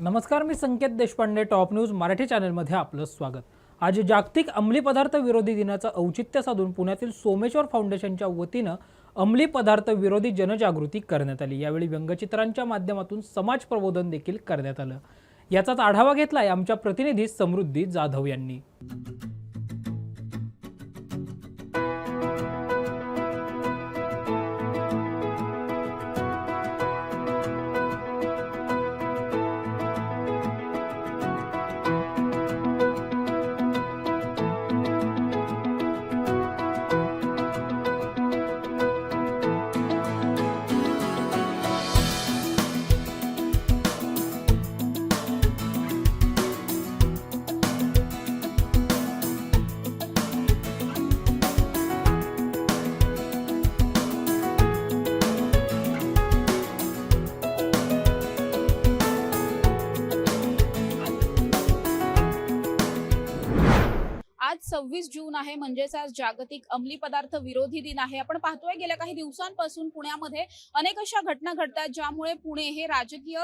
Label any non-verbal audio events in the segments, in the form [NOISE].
नमस्कार मी Sanket Deshpande top news Marathi चॅनलमध्ये आपलं स्वागत. आज जागतिक अंमली पदार्थ विरोधी दिनाचं औचित्य साधून पुण्यातील सोमेश्वर फाउंडेशनच्या वतीनं अंमली पदार्थ विरोधी जनजागृती करण्यात आली. यावेळी व्यंगचित्रांच्या माध्यमातून समाज प्रबोधन देखील करण्यात आलं. याचाच आढावा घेतलाय आमच्या प्रतिनिधी समृद्धी जाधव यांनी. 26 June आहे. म्हणजेच आज जागतिक अंमली पदार्थ विरोधी दिन आहे. आपण पाहतोय गेल्या काही दिवसांपासून पुण्यामध्ये अनेक अशा घटना घडतात ज्यामुळे पुणे हे राजकीय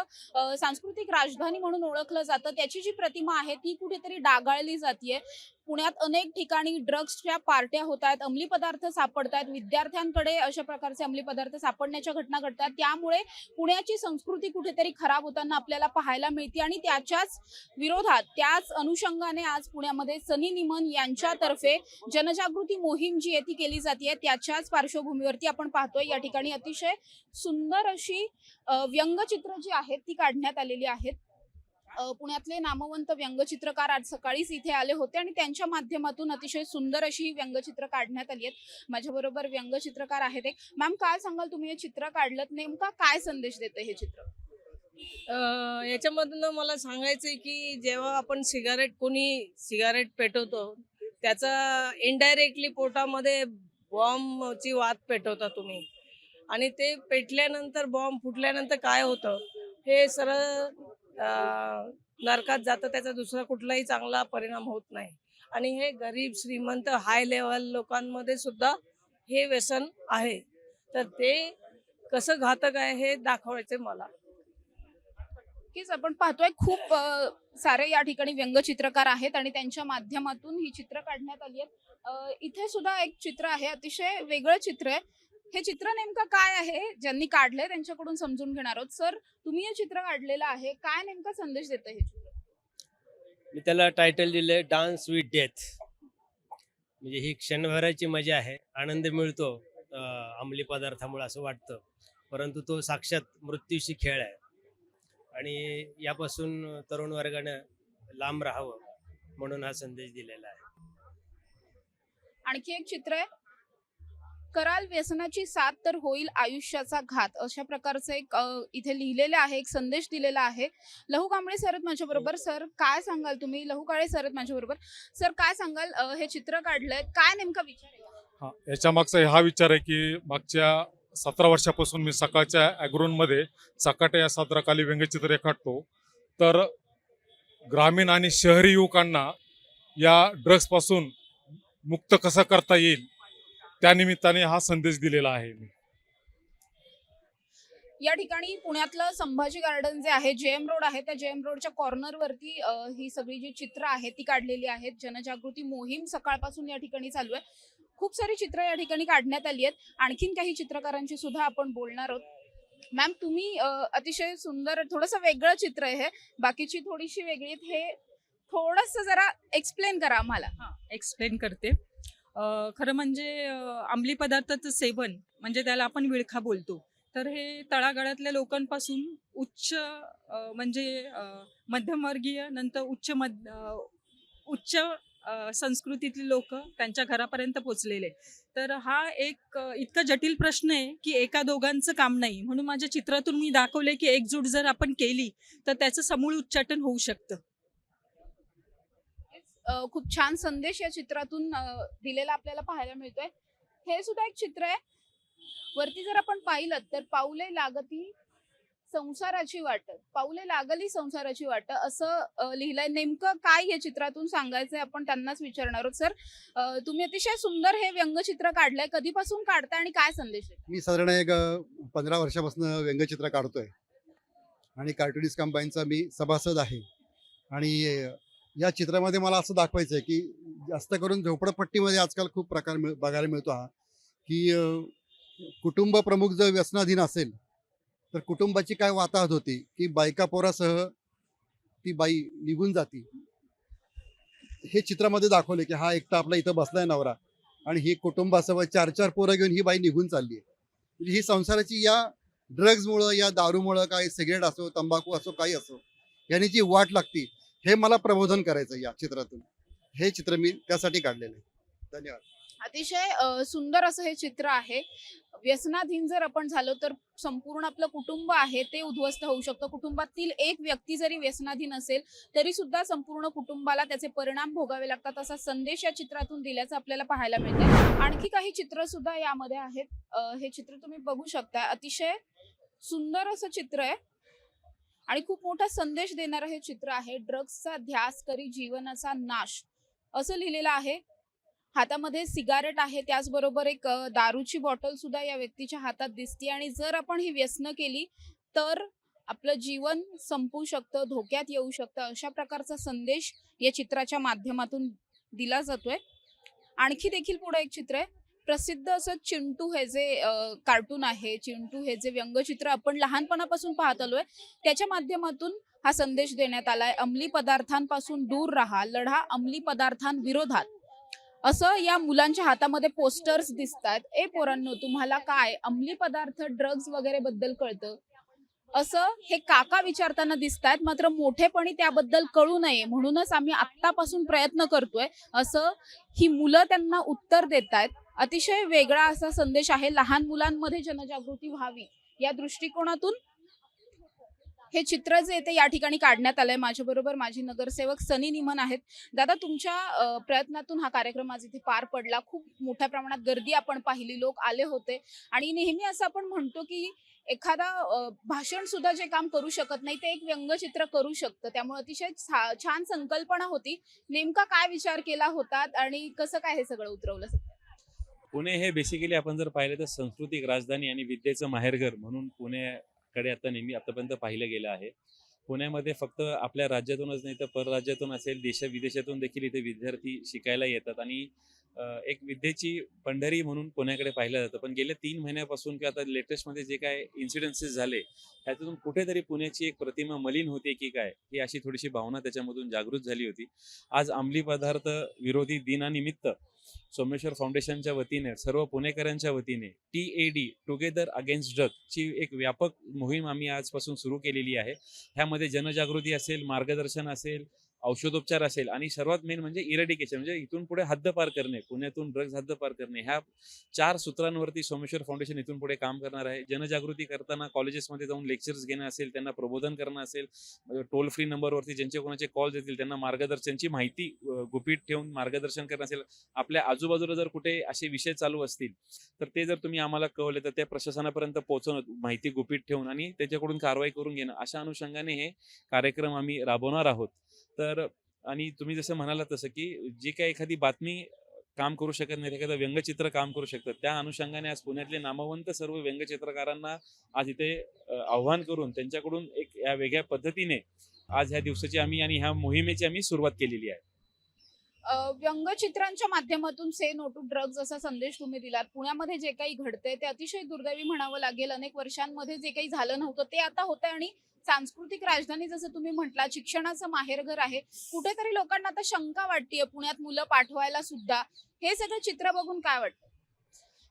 सांस्कृतिक राजधानी म्हणून ओळखलं जातं. त्याची जी प्रतिमा आहे ती कुठेतरी डागाळली जाते पुण्यात अनेक ठिकाणी ड्रग्सच्या पार्ट्या होत आहेत अंमली पदार्थ सापडत आहेत विद्यार्थ्यांकडे अशा प्रकारचे अंमली पदार्थ सापडण्याच्या घटना घडतात. त्यामुळे पुण्याची संस्कृती कुठेतरी खराब होताना आपल्याला पाहायला मिळते आणि त्याच्याच विरोधात त्याच अनुषंगाने आज पुण्यामध्ये सनी निमन यांच्यातर्फे जनजागृती मोहीम जी आहे ती केली जाते त्याच्याच पार्श्वभूमीवरती आपण पाहतोय या ठिकाणी अतिशय सुंदर अशी व्यंगचित्र जी आहेत ती काढण्यात आलेली आहेत. पुण्यातले नामवंत व्यंगचित्रकार आज सकाळीच इथे आले होते आणि त्यांच्या माध्यमातून अतिशय सुंदर अशी व्यंगचित्र काढण्यात आली आहेत. माझ्याबरोबर व्यंगचित्रकार आहेत एक. मॅम काय सांगाल तुम्ही? हे चित्र काढलं नेमका काय संदेश देतं हे चित्र? याच्यामधनं मला सांगायचंय की जेव्हा आपण सिगारेट कोणी सिगारेट पेटवतो त्याचा इनडायरेक्टली पोटामध्ये बॉम्बची वात पेटवता तुम्ही. आणि ते पेटल्यानंतर बॉम्ब फुटल्यानंतर काय होतं? हे सरळ नरकात जातं त्याचा दुसरा कुठलाही चांगला परिणाम होत नाही. आणि हे गरीब श्रीमंत हाय लेवल लोकांमध्ये सुद्धा हे व्यसन आहे. तर ते कसं घातक आहे हे दाखवायचे मला. नक्कीच आपण पाहतोय खूप सारे या ठिकाणी व्यंगचित्रकार आहेत आणि त्यांच्या माध्यमातून ही चित्र काढण्यात आली आहेत. इथे सुद्धा एक चित्र आहे अतिशय वेगळं चित्र आहे. हे चित्र नेमकं काय आहे ज्यांनी काढलंय त्यांच्याकडून समजून घेणार आहोत. सर तुम्ही हे चित्र काढलेलं आहे काय नेमका संदेश देत हे चित्र? मी त्याला टायटल दिले डान्स विथ डेथ म्हणजे ही क्षणभराची मजा आहे आनंद मिळतो अंमली पदार्थामुळे असं वाटतं. परंतु तो साक्षात मृत्यूशी खेळ आहे. आणि यापासून तरुण वर्गानं लांब राहावं म्हणून हा संदेश दिलेला आहे. आणखी एक चित्र आहे. कराल व्यसनाची साथ तर होईल आयुष्याचा घात. अशा प्रकारचं एक इथे लिहिलेलं आहे एक संदेश दिलेला आहे. लहू कांबळे सर आहेत माझ्या बरोबर सर काय सांगाल तुम्ही? लहू काळे सर आहेत माझ्या बरोबर सर काय सांगाल हे चित्र काढलंय? काय नेमका विचार आहे? हा याच्या मागचा हा विचार आहे की मागच्या सतरा वर्षापासून मी सकाळच्या ॲग्रोनमध्ये सकाटे या साजराकाली व्यंगचित्र रेखाटतो तर ग्रामीण आणि शहरी युवकांना या ड्रग्सपासून मुक्त कसं करता येईल त्या निमित्ताने हा संदेश दिलेला आहे मी. या ठिकाणी पुण्यातलं संभाजी गार्डन जे आहे जेएम रोड आहे त्या जेएम रोडच्या कॉर्नरवरती ही सगळी जी चित्र आहेत ती काढलेली आहेत. जनजागृती मोहीम सकाळपासून या ठिकाणी चालू आहे. खूप सारी चित्र या ठिकाणी काढण्यात आली आहेत. आणखीन काही चित्रकारांची सुद्धा आपण बोलणार आहोत. मॅम तुम्ही अतिशय सुंदर थोडंसं वेगळं चित्र आहे हे. बाकीची थोडीशी वेगळी आहेत. हे थोडस जरा एक्सप्लेन करा आम्हाला. एक्सप्लेन करते. अ, खरं म्हणजे अ, अंमली पदार्थाचं सेवन म्हणजे त्याला आपण विळखा बोलतो. तर हे तळागाळातल्या लोकांपासून उच्च अ, म्हणजे अ, मध्यमवर्गीय नंतर उच्च मध अ, उच्च संस्कृतीतली लोक त्यांच्या घरापर्यंत पोचलेले. तर हा एक इतका जटिल प्रश्न आहे की एका दोघांचं काम नाही. म्हणून माझ्या चित्रातून मी दाखवले की एकजूट जर आपण केली तर त्याचं समूळ उच्चाटन होऊ शकतं. खूप छान संदेश या चित्रातून दिलेला आपल्याला पाहायला मिळतोय. हे सुद्धा एक चित्र आहे. वरती जर आपण पाहिलं तर पाऊले लागती संसाराची वाट पाऊले लागली संसाराची वाट असं लिहिलंय. नेमकं काय या चित्रातून सांगायचंय आपण त्यांनाच विचारणार आहोत. सर तुम्ही अतिशय सुंदर हे व्यंगचित्र काढलंय. कधीपासून काढताय आणि काय संदेश आहे? मी साधारण एक पंधरा वर्षापासून व्यंगचित्र काढतोय. आणि कार्टुनिस्ट कंबाईनचा मी सभासद आहे. आणि या चित्रामध्ये मला असं दाखवायचं आहे की जास्त करून झोपडपट्टीमध्ये आजकाल खूप प्रकार मिळ बघायला मिळतो हा की कुटुंब प्रमुख जर व्यसनाधीन असेल तर कुटुंबाची काय वाताहत होती? की बायका पोरासह ती बाई निघून जाती. हे चित्रामध्ये दाखवले की हा एकटा आपला इथं बसलाय नवरा. आणि ही कुटुंबासह चार चार पोरं घेऊन ही बाई निघून चालली आहे म्हणजे ही संसाराची या ड्रग्जमुळं या दारूमुळं काय सिगरेट असो तंबाखू असो काही असो यांनी जी वाट लागती हे मला प्रबोधन करायचं या चित्रातून. हे चित्र मी त्यासाठी काढलेलं आहे. धन्यवाद. अतिशय सुंदर असं हे चित्र आहे. व्यसनाधीन जर आपण झालो तर संपूर्ण आपलं कुटुंब आहे ते उद्ध्वस्त होऊ शकतं. कुटुंबातील एक व्यक्ती जरी व्यसनाधीन असेल तरी सुद्धा संपूर्ण कुटुंबाला त्याचे परिणाम भोगावे लागतात असा संदेश या चित्रातून दिल्याचं आपल्याला पाहायला मिळते आणखी काही चित्र सुद्धा यामध्ये आहेत. हे चित्र तुम्ही बघू शकता. अतिशय सुंदर असं चित्र आहे. आणि खूप मोठा संदेश देणारं हे चित्र आहे ड्रग्सचा ध्यास करी जीवनाचा नाश. असं लिहिलेलं आहे. हातामध्ये सिगारेट आहे त्याचबरोबर एक दारूची बॉटल सुद्धा या व्यक्तीच्या हातात दिसते आणि जर आपण ही व्यसनं केली तर आपलं जीवन संपू शकतं धोक्यात येऊ शकतं अशा प्रकारचा संदेश या चित्राच्या माध्यमातून दिला जातोय. आणखी देखील पुढे एक चित्र आहे. प्रसिद्ध असं चिंटू हे जे कार्टून आहे चिंटू हे जे व्यंगचित्र आपण लहानपणापासून पाहत आलोय त्याच्या माध्यमातून हा संदेश देण्यात आलाय. अंमली पदार्थांपासून दूर राहा लढा अंमली पदार्थांविरोधात. असं या मुलांच्या हातामध्ये पोस्टर्स दिसतात. ए पोरांनो तुम्हाला काय? अंमली पदार्थ ड्रग्ज वगैरे बद्दल कळतं? असं हे काका विचारताना दिसतायत. मात्र मोठेपणी त्याबद्दल कळू नये. म्हणूनच आम्ही आत्तापासून प्रयत्न करतोय. असं ही मुलं त्यांना उत्तर देत आहेत अतिशय वेगळा असा संदेश आहे. लहान मुलांमध्ये जनजागृती व्हावी या दृष्टिकोनातून हे चित्र जे ते या ठिकाणी काढण्यात आलंय माझ्या बरोबर माझे नगरसेवक सनी निमन आहेत. दादा तुमच्या प्रयत्नातून हा कार्यक्रम आज इथे पार पडला. खूप मोठ्या प्रमाणात गर्दी आपण पाहिली लोक आले होते. आणि नेहमी असं आपण म्हणतो की एखादा भाषण सुद्धा जे काम करू शकत नाही ते एक व्यंगचित्र करू शकतं. त्यामुळे अतिशय छान संकल्पना होती. नेमका काय विचार केला होता आणि कसं काय हे सगळं उतरवलं पुणे हे बेसिकली आपण जर पाहिलं तर सांस्कृतिक राजधानी आणि विद्येचं माहेरघर म्हणून पुणे कडे आता नेहमी आतापर्यंत पाहिलं गेलं आहे. पुण्यामध्ये फक्त आपल्या राज्यातूनच नाही तर परराज्यातून असेल देश विदेशातून देखील इथे विद्यार्थी शिकायला येतात. आणि एक विद्येची पंढरी म्हणून पुण्याकडे पाहिलं जातं. पण गेल्या तीन महिन्यापासून किंवा आता लेटेस्टमध्ये जे काय इन्सिडेन्सेस झाले त्यातून कुठेतरी पुण्याची एक प्रतिमा मलिन होते की काय ही अशी थोडीशी भावना त्याच्यामधून जागृत झाली होती. आज अंमली पदार्थ विरोधी दिनानिमित्त सोमेश्वर फाउंडेशनच्या वतीने सर्व पुणेकरांच्या वतीने T A D together against drug ची एक व्यापक मोहीम आम्ही आजपासून सुरू केलेली आहे. ह्यामध्ये जनजागृती असेल मार्गदर्शन असेल औषधोपचार असेल आणि सर्वात मेन म्हणजे इरेडिकेशन म्हणजे इथून पुढे हद्दपार करणे पुण्यातून ड्रग्ज हद्दपार करणे. ह्या चार सूत्रांवरती सोमेश्वर फाउंडेशन इथून पुढे काम करणार आहे. जनजागृती करताना कॉलेजेसमध्ये जाऊन लेक्चर्स घेणं असेल त्यांना प्रबोधन करणं असेल टोल फ्री नंबरवरती ज्यांचे कोणाचे कॉल येतील त्यांना मार्गदर्शनची माहिती गुपित ठेवून मार्गदर्शन करणं असेल. आपल्या आजूबाजूला जर कुठे असे विषय चालू असतील तर ते जर तुम्ही आम्हाला कळवले तर त्या प्रशासनापर्यंत पोहोचवणं माहिती गुपित ठेवून आणि त्याच्याकडून कारवाई करून घेणं. अशा अनुषंगाने हे कार्यक्रम आम्ही राबवणार आहोत. तर आणि तुम्ही जसं म्हणाला तसं की जी काय एखादी बातमी काम करू शकत नाही एखादं व्यंगचित्र काम करू शकतं त्या अनुषंगाने आज पुण्यातले नामवंत सर्व व्यंगचित्रकारांना आज इथे आव्हान करून त्यांच्याकडून एक या वेगळ्या पद्धतीने आज ह्या दिवसाची आम्ही आणि ह्या मोहिमेची आम्ही सुरुवात केलेली आहे. व्यंगचित्रांच्या माध्यमातून से नो टू ड्रग्ज असा संदेश तुम्ही दिलात. पुण्यामध्ये जे काही घडतंय ते अतिशय दुर्दैवी म्हणावं लागेल. अनेक वर्षांमध्ये जे काही झालं नव्हतं ते आता होतंय आणि सांस्कृतिक राजधानी जसं तुम्ही म्हटला शिक्षणाचं माहेरघर आहे. कुठेतरी लोकांना आता शंका वाटतेय. पुण्यात मुलं पाठवायला सुद्धा. हे सगळं चित्र बघून काय वाटतं?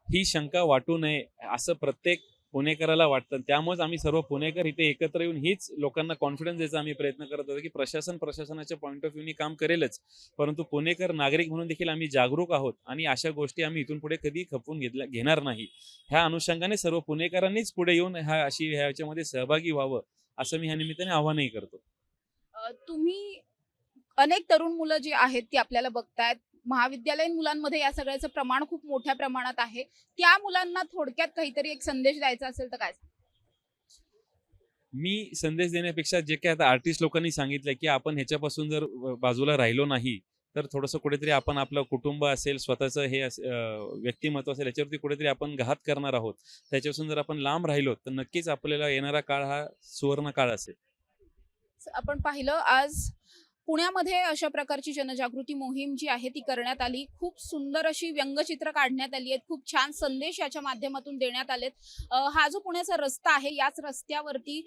ही शंका वाटू नये असं प्रत्येक पुणेकराला वाटतं. त्यामुळेच आम्ही सर्व पुणेकर इथे एकत्र येऊन हीच लोकांना कॉन्फिडन्स द्यायचा आम्ही प्रयत्न करत होतो की प्रशासन प्रशासनाच्या पॉईंट ऑफ व्ह्यूनी काम करेलच. परंतु पुणेकर नागरिक म्हणून देखील आम्ही जागरूक आहोत आणि अशा गोष्टी आम्ही इथून पुढे कधी खपवून घेतल्या घेणार नाही. ह्या अनुषंगाने सर्व पुणेकरांनीच पुढे येऊन ह्या अशी ह्याच्यामध्ये सहभागी व्हावं असं मी ह्या निमित्ताने आव्हानही करतो. तुम्ही अनेक तरुण मुलं जी आहेत ती आपल्याला बघतायत. महाविद्यालयीन मुलांमध्ये या सगळ्याचं प्रमाण खूप मोठ्या प्रमाणात आहे. त्या मुलांना थोडक्यात काहीतरी एक संदेश द्यायचा असेल तर काय? मी संदेश देण्यापेक्षा जे काही आता आर्टिस्ट लोकांनी सांगितलं की आपण ह्याच्यापासून जर बाजूला राहिलो नाही तर थोडंसं कुठेतरी आपण आपलं कुटुंब असेल स्वतःचं हे व्यक्तिमत्व असेल याच्यावरती कुठेतरी आपण घात करणार आहोत. त्याच्यापासून जर आपण लांब राहिलो तर नक्कीच आपल्याला येणारा काळ हा सुवर्ण काळ असेल. आपण पाहिलं आज पुण्यामध्ये अशा प्रकारची जनजागृती मोहीम जी आहे ती करण्यात आली. खूप सुंदर अशी व्यंगचित्र काढण्यात आली आहेत. खूप छान संदेश याच्या माध्यमातून देण्यात आलेत. हा जो पुण्याचा रस्ता आहे याच रस्त्यावरती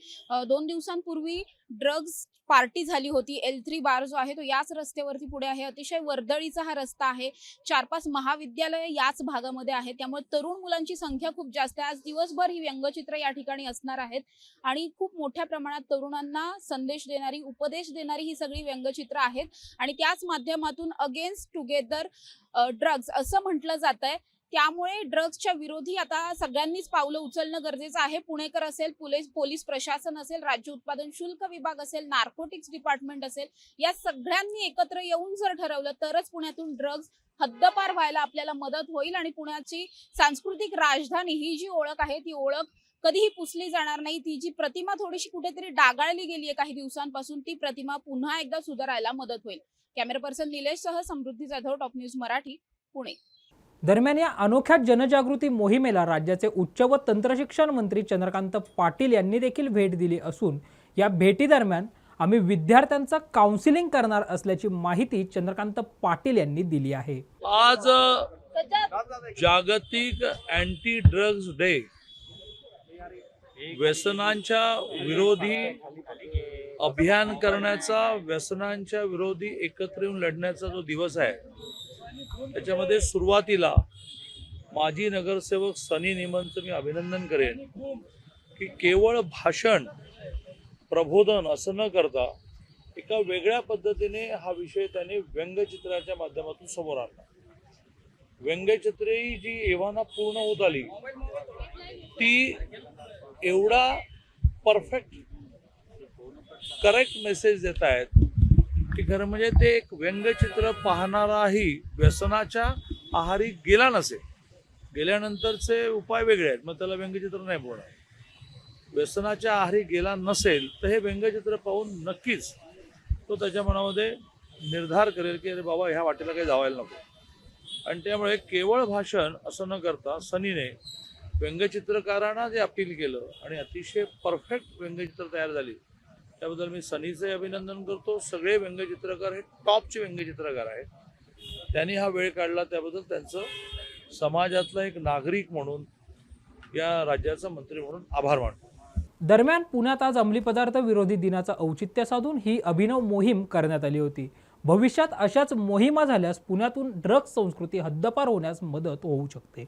दोन दिवसांपूर्वी ड्रग्ज पार्टी झाली होती. एल थ्री बार जो आहे तो याच रस्त्यावरती पुढे आहे. अतिशय वर्दळीचा हा रस्ता आहे. चार पाच महाविद्यालय याच भागामध्ये आहेत. त्यामुळे तरुण मुलांची संख्या खूप जास्त आहे. आज दिवसभर ही व्यंगचित्र या ठिकाणी असणार आहेत. आणि खूप मोठ्या प्रमाणात तरुणांना संदेश देणारी उपदेश देणारी ही सगळी व्यंग व्यंगचित्र आहेत. आणि त्याच माध्यमातून अगेन्स्ट टुगेदर ड्रग्ज असं म्हटलं जात आहे त्यामुळे ड्रग्सच्या विरोधी आता सगळ्यांनीच पावलं उचलणं गरजेचं आहे. पुणेकर असेल पोलीस पोलीस प्रशासन असेल राज्य उत्पादन शुल्क विभाग असेल नार्कोटिक्स डिपार्टमेंट असेल या सगळ्यांनी एकत्र येऊन जर ठरवलं तरच पुण्यातून ड्रग्ज हद्दपार व्हायला आपल्याला मदत होईल. आणि पुण्याची सांस्कृतिक राजधानी ही जी ओळख आहे ती ओळख कधीही पुसली जाणार नाही. ती जी प्रतिमा थोडीशी कुठेतरी डागाळली गेली आहे काही दिवसांपासून ती प्रतिमा पुन्हा एकदा सुधारायला मदत होईल. कॅमेरा पर्सन निलेश सह समृद्धी जाधव टॉप न्यूज मराठी पुणे. दरम्यान या अनोख्या जनजागृती मोहिमेला राज्याचे उच्च व तंत्रशिक्षण मंत्री चंद्रकांत पाटील यांनी देखील भेट दिली असून या भेटीदरम्यान आम्ही विद्यार्थ्यांचं काउन्सिलिंग करणार असल्याची माहिती चंद्रकांत पाटील यांनी दिली आहे. आज जागतिक अँटी ड्रग्ज डे व्यसनांच्या विरोधी अभियान करण्याचा व्यसनांच्या विरोधी एकत्र येऊन लढण्याचा जो दिवस आहे त्याच्यामध्ये सुरुवातीला माजी नगरसेवक सनी निमनचं मी अभिनंदन करेन की केवळ भाषण प्रबोधन असं न करता एका वेगळ्या पद्धतीने हा विषय त्याने व्यंगचित्राच्या माध्यमातून समोर आणला. व्यंगचित्रे ही जी एव्हाना पूर्ण होत आली ती एवढा परफेक्ट करेक्ट मेसेज देत आहेत की खरं म्हणजे ते एक व्यंगचित्र पाहणाराही व्यसनाच्या आहारी गेला नसेल. गेल्यानंतरचे उपाय वेगळे आहेत मग त्याला व्यंगचित्र नाही बोलणार. व्यसनाच्या आहारी गेला नसेल तर हे व्यंगचित्र पाहून नक्कीच तो त्याच्या मनामध्ये निर्धार करेल की अरे बाबा ह्या वाटेला काही जावायला नको. आणि त्यामुळे केवळ भाषण असं न करता सनीने व्यंगचित्रकारांना जे अपील केलं आणि अतिशय परफेक्ट व्यंगचित्र तयार झाली त्याबद्दल मी सनीचे अभिनंदन करतो. सगळे व्यंगचित्रकार हे टॉपचे व्यंगचित्रकार आहेत. त्यांनी हा वेळ काढला त्याबद्दल त्यांचं समाजातला एक नागरिक म्हणून या राज्याचा मंत्री म्हणून आभार मानतो. दरम्यान पुण्यात आज अंमली पदार्थ विरोधी दिनाचं औचित्य साधून ही अभिनव मोहीम करण्यात आली होती. भविष्यात अशाच मोहिमा झाल्यास पुण्यातून ड्रग्ज संस्कृती हद्दपार होण्यास मदत होऊ शकते.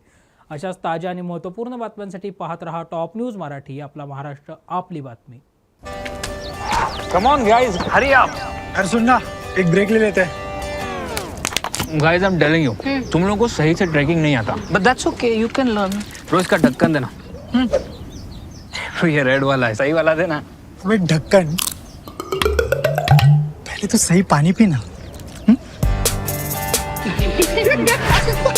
अशाच ताज्या आणि महत्त्वपूर्ण बातम्यांसाठी पाहत रहा टॉप न्यूज मराठी आपला महाराष्ट्र आपली बातमी. कम ऑन गाइस हरी आप अरे सुन ना एक ब्रेक ले लेते. हैं guys I am telling you तुम लोगों को सही से ट्रैकिंग नहीं आता. But that's okay, you can learn. रोज का ढक्कन देना. तो ये रेड वाला है सही वाला देना. अबे ढक्कन. पहले तो सही पानी पीना. [LAUGHS]